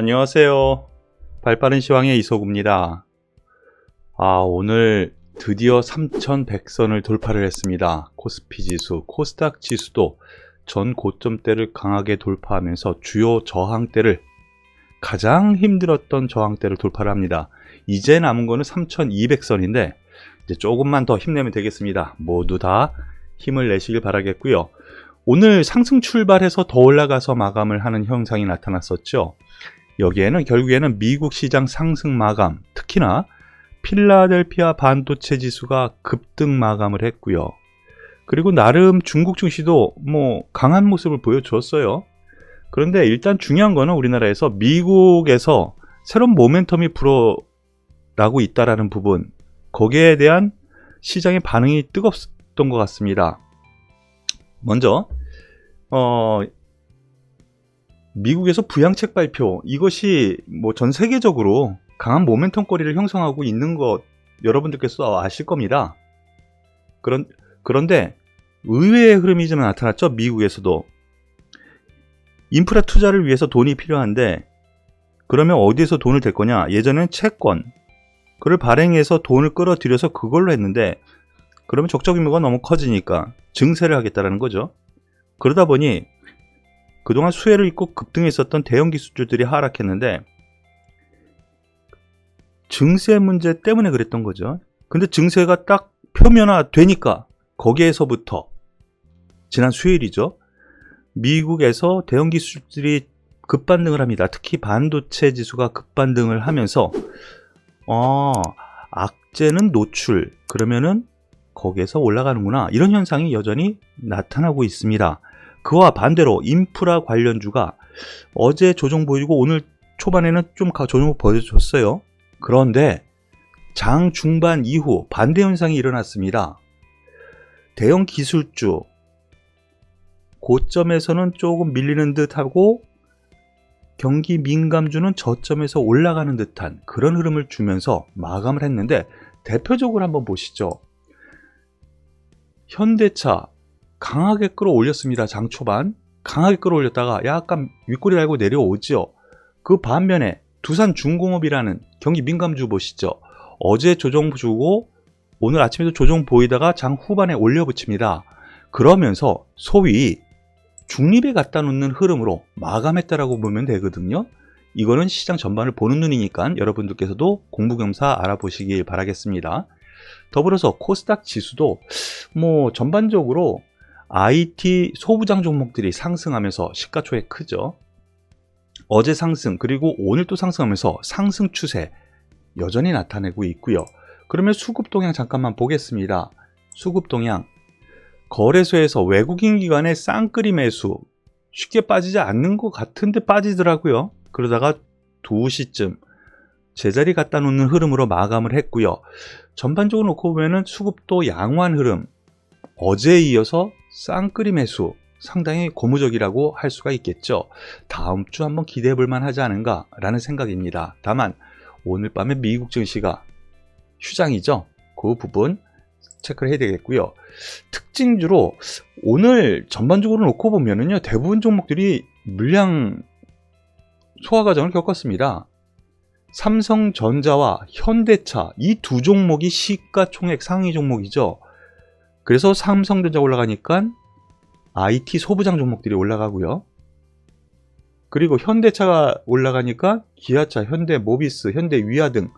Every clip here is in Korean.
안녕하세요. 발빠른 시황의 이소구입니다. 아, 오늘 드디어 3100선을 돌파를 했습니다. 코스피 지수, 코스닥 지수도 전 고점대를 강하게 돌파하면서 주요 저항대를 가장 힘들었던 저항대를 돌파를 합니다. 이제 남은 거는 3200선인데 이제 조금만 더 힘내면 되겠습니다. 모두 다 힘을 내시길 바라겠고요. 오늘 상승 출발해서 더 올라가서 마감을 하는 현상이 나타났었죠. 여기에는 결국에는 미국 시장 상승 마감, 특히나 필라델피아 반도체 지수가 급등 마감을 했고요. 그리고 나름 중국 증시도 뭐 강한 모습을 보여주었어요. 그런데 일단 중요한 거는 우리나라에서 미국에서 새로운 모멘텀이 불어나고 있다라는 부분, 거기에 대한 시장의 반응이 뜨겁던 것 같습니다. 먼저 어, 미국에서 부양책 발표 이것이 뭐 전 세계적으로 강한 모멘텀거리를 형성하고 있는 것 여러분들께서 아실 겁니다. 그런 그런데 의외의 흐름이 좀 나타났죠. 미국에서도 인프라 투자를 위해서 돈이 필요한데 그러면 어디에서 돈을 댈 거냐? 예전엔 채권 그를 발행해서 돈을 끌어들여서 그걸로 했는데 그러면 적적 의무가 너무 커지니까 증세를 하겠다라는 거죠. 그러다 보니 그동안 수혜를 입고 급등했었던 대형 기술주들이 하락했는데 증세 문제 때문에 그랬던 거죠. 근데 증세가 딱 표면화 되니까 거기에서부터 지난 수요일이죠. 미국에서 대형 기술들이 급반등을 합니다. 특히 반도체 지수가 급반등을 하면서 어, 악재는 노출 그러면은 거기에서 올라가는구나 이런 현상이 여전히 나타나고 있습니다. 그와 반대로 인프라 관련주가 어제 조정 보이고 오늘 초반에는 좀 조정을 보여줬어요. 그런데 장 중반 이후 반대 현상이 일어났습니다. 대형 기술주 고점에서는 조금 밀리는 듯하고 경기 민감주는 저점에서 올라가는 듯한 그런 흐름을 주면서 마감을 했는데 대표적으로 한번 보시죠. 현대차 강하게 끌어올렸습니다. 장 초반 강하게 끌어올렸다가 약간 윗꼬리 달고 내려오지요. 그 반면에 두산 중공업이라는 경기 민감주 보시죠. 어제 조정 주고 오늘 아침에도 조정 보이다가 장 후반에 올려붙입니다. 그러면서 소위 중립에 갖다 놓는 흐름으로 마감했다라고 보면 되거든요. 이거는 시장 전반을 보는 눈이니까 여러분들께서도 공부 겸사 알아보시길 바라겠습니다. 더불어서 코스닥 지수도 뭐 전반적으로 IT 소부장 종목들이 상승하면서 시가총액 크죠. 어제 상승 그리고 오늘 또 상승하면서 상승 추세 여전히 나타내고 있고요. 그러면 수급 동향 잠깐만 보겠습니다. 수급 동향 거래소에서 외국인 기관의 쌍끌이 매수 쉽게 빠지지 않는 것 같은데 빠지더라고요. 그러다가 2시쯤 제자리 갖다 놓는 흐름으로 마감을 했고요. 전반적으로 놓고 보면은 수급도 양호한 흐름. 어제에 이어서 쌍끌이 매수 상당히 고무적이라고 할 수가 있겠죠. 다음 주 한번 기대해 볼 만하지 않은가라는 생각입니다. 다만 오늘 밤에 미국 증시가 휴장이죠. 그 부분 체크를 해야 되겠고요. 특징주로 오늘 전반적으로 놓고 보면은요. 대부분 종목들이 물량 소화 과정을 겪었습니다. 삼성전자와 현대차 이 두 종목이 시가총액 상위 종목이죠. 그래서 삼성전자 올라가니까 IT 소부장 종목들이 올라가고요. 그리고 현대차가 올라가니까 기아차, 현대 모비스, 현대 위아 등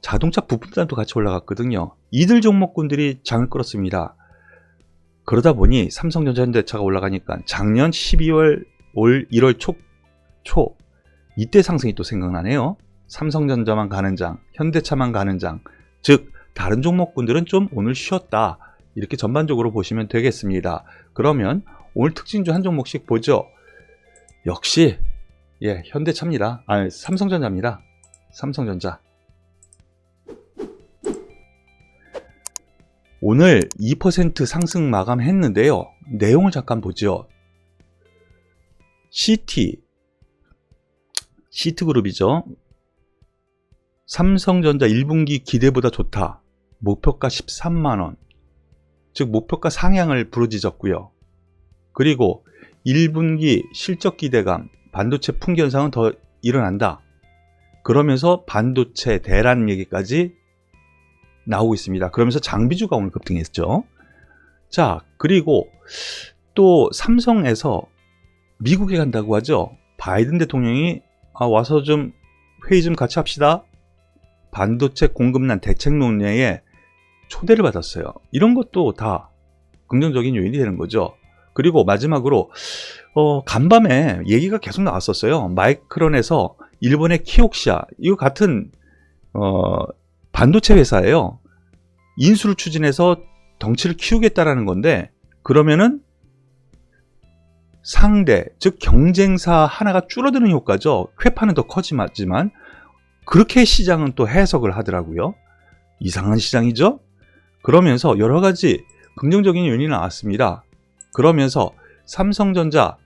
자동차 부품단도 같이 올라갔거든요. 이들 종목군들이 장을 끌었습니다. 그러다 보니 삼성전자, 현대차가 올라가니까 작년 12월, 올 1월 초, 초 이때 상승이 또 생각나네요. 삼성전자만 가는 장, 현대차만 가는 장, 즉 다른 종목군들은 좀 오늘 쉬었다. 이렇게 전반적으로 보시면 되겠습니다. 그러면 오늘 특징주 한 종목씩 보죠. 역시 예, 현대차입니다. 아, 삼성전자입니다. 삼성전자. 오늘 2% 상승 마감했는데요. 내용을 잠깐 보죠. CT 시트그룹이죠. 삼성전자 1분기 기대보다 좋다. 목표가 13만원. 즉 목표가 상향을 부르짖었고요. 그리고 1분기 실적 기대감, 반도체 풍기 현상은 더 일어난다. 그러면서 반도체 대란 얘기까지 나오고 있습니다. 그러면서 장비주가 오늘 급등했죠. 자, 그리고 또 삼성에서 미국에 간다고 하죠. 바이든 대통령이 아, 와서 좀 회의 좀 같이 합시다. 반도체 공급난 대책 논의에 초대를 받았어요. 이런 것도 다 긍정적인 요인이 되는 거죠. 그리고 마지막으로 어, 간밤에 얘기가 계속 나왔었어요. 마이크론에서 일본의 키옥시아 이거 같은 어, 반도체 회사예요. 인수를 추진해서 덩치를 키우겠다라는 건데 그러면은 상대 즉 경쟁사 하나가 줄어드는 효과죠. 회파는 더 커지지만 그렇게 시장은 또 해석을 하더라고요. 이상한 시장이죠. 그러면서 여러 가지 긍정적인 요인이 나왔습니다. 그러면서 삼성전자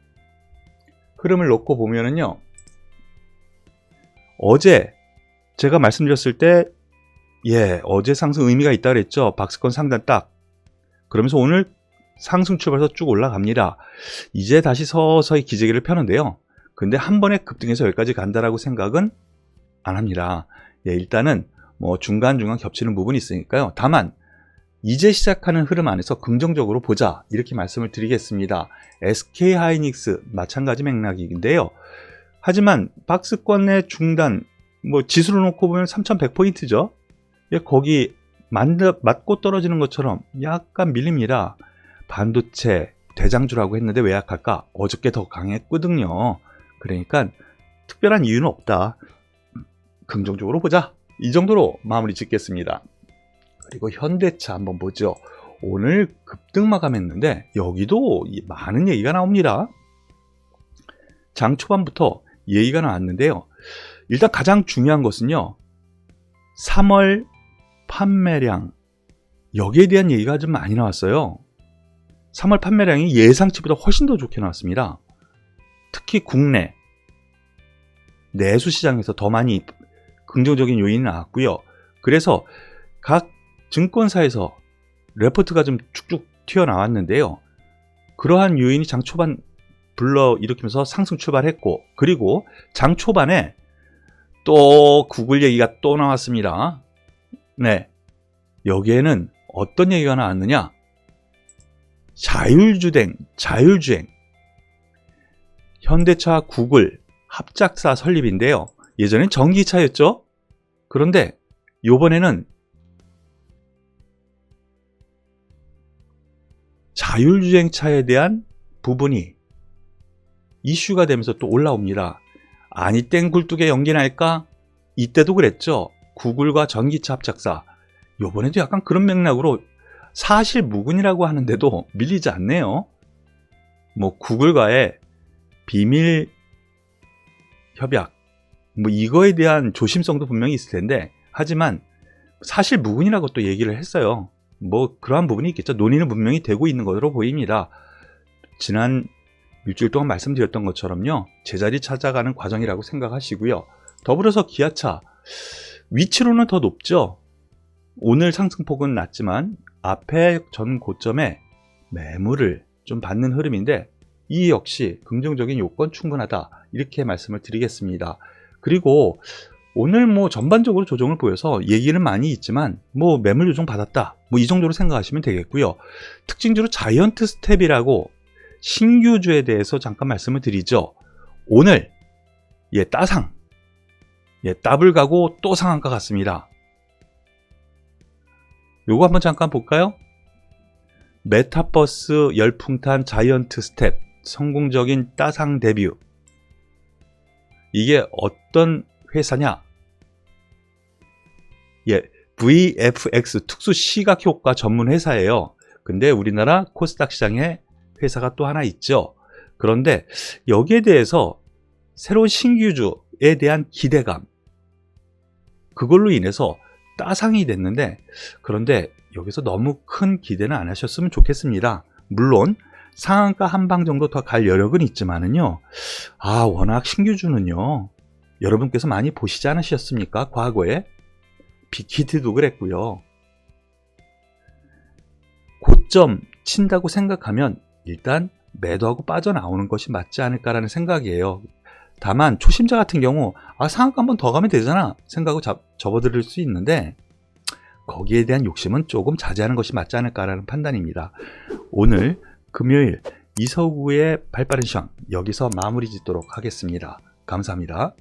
흐름을 놓고 보면은요. 어제 제가 말씀드렸을 때 예, 어제 상승 의미가 있다 그랬죠. 박스권 상단 딱. 그러면서 오늘 상승 출발해서 쭉 올라갑니다. 이제 다시 서서히 기재기를 펴는데요. 근데 한 번에 급등해서 여기까지 간다라고 생각은 안 합니다. 예, 일단은 뭐 중간중간 겹치는 부분이 있으니까요. 다만 이제 시작하는 흐름 안에서 긍정적으로 보자 이렇게 말씀을 드리겠습니다. SK 하이닉스 마찬가지 맥락인데요. 하지만 박스권 내 중단 뭐 지수로 놓고 보면 3100포인트죠. 예, 거기 맞고 떨어지는 것처럼 약간 밀립니다. 반도체 대장주라고 했는데 왜 약할까? 어저께 더 강했거든요. 그러니까 특별한 이유는 없다. 긍정적으로 보자. 이 정도로 마무리 짓겠습니다. 그리고 현대차 한번 보죠. 오늘 급등 마감했는데 여기도 많은 얘기가 나옵니다. 장 초반부터 얘기가 나왔는데요. 일단 가장 중요한 것은요. 3월 판매량 여기에 대한 얘기가 좀 많이 나왔어요. 3월 판매량이 예상치보다 훨씬 더 좋게 나왔습니다. 특히 국내 내수 시장에서 더 많이 긍정적인 요인이 나왔고요. 그래서 각 증권사에서 레포트가 좀 쭉쭉 튀어나왔는데요. 그러한 요인이 장 초반 불러 일으키면서 상승 출발했고 그리고 장 초반에 또 구글 얘기가 또 나왔습니다. 네. 여기에는 어떤 얘기가 나왔느냐? 자율주행, 자율주행. 현대차 구글 합작사 설립인데요. 예전엔 전기차였죠? 그런데 요번에는 자율주행차에 대한 부분이 이슈가 되면서 또 올라옵니다. 아니 땡 굴뚝에 연기 날까? 이때도 그랬죠. 구글과 전기차 합작사. 요번에도 약간 그런 맥락으로 사실 무근이라고 하는데도 밀리지 않네요. 뭐 구글과의 비밀 협약 뭐 이거에 대한 조심성도 분명히 있을 텐데 하지만 사실 무근이라고 또 얘기를 했어요. 뭐 그러한 부분이 있겠죠. 논의는 분명히 되고 있는 것으로 보입니다. 지난 일주일 동안 말씀드렸던 것처럼요. 제자리 찾아가는 과정이라고 생각하시고요. 더불어서 기아차 위치로는 더 높죠. 오늘 상승폭은 낮지만 앞에 전 고점에 매물을 좀 받는 흐름인데 이 역시 긍정적인 요건 충분하다 이렇게 말씀을 드리겠습니다. 그리고 오늘 뭐 전반적으로 조정을 보여서 얘기는 많이 있지만 뭐 매물 조정 받았다 뭐 이 정도로 생각하시면 되겠고요. 특징주로 자이언트 스텝이라고 신규주에 대해서 잠깐 말씀을 드리죠. 오늘 예 따상 예 더블 가고 또 상한가 같습니다. 요거 한번 잠깐 볼까요? 메타버스 열풍탄 자이언트 스텝 성공적인 따상 데뷔 이게 어떤 회사냐? 예, VFX 특수 시각 효과 전문 회사예요. 근데 우리나라 코스닥 시장에 회사가 또 하나 있죠. 그런데 여기에 대해서 새로운 신규주에 대한 기대감 그걸로 인해서 따상이 됐는데 그런데 여기서 너무 큰 기대는 안 하셨으면 좋겠습니다. 물론 상한가 한 방 정도 더 갈 여력은 있지만은요. 아, 워낙 신규주는요. 여러분께서 많이 보시지 않으셨습니까? 과거에 빅히트도 그랬고요. 고점 친다고 생각하면 일단 매도하고 빠져나오는 것이 맞지 않을까라는 생각이에요. 다만 초심자 같은 경우 아 상한가 한번 더 가면 되잖아 생각하고 잡- 접어들을 수 있는데 거기에 대한 욕심은 조금 자제하는 것이 맞지 않을까라는 판단입니다. 오늘 금요일 이서구의 발빠른 시황 여기서 마무리 짓도록 하겠습니다. 감사합니다.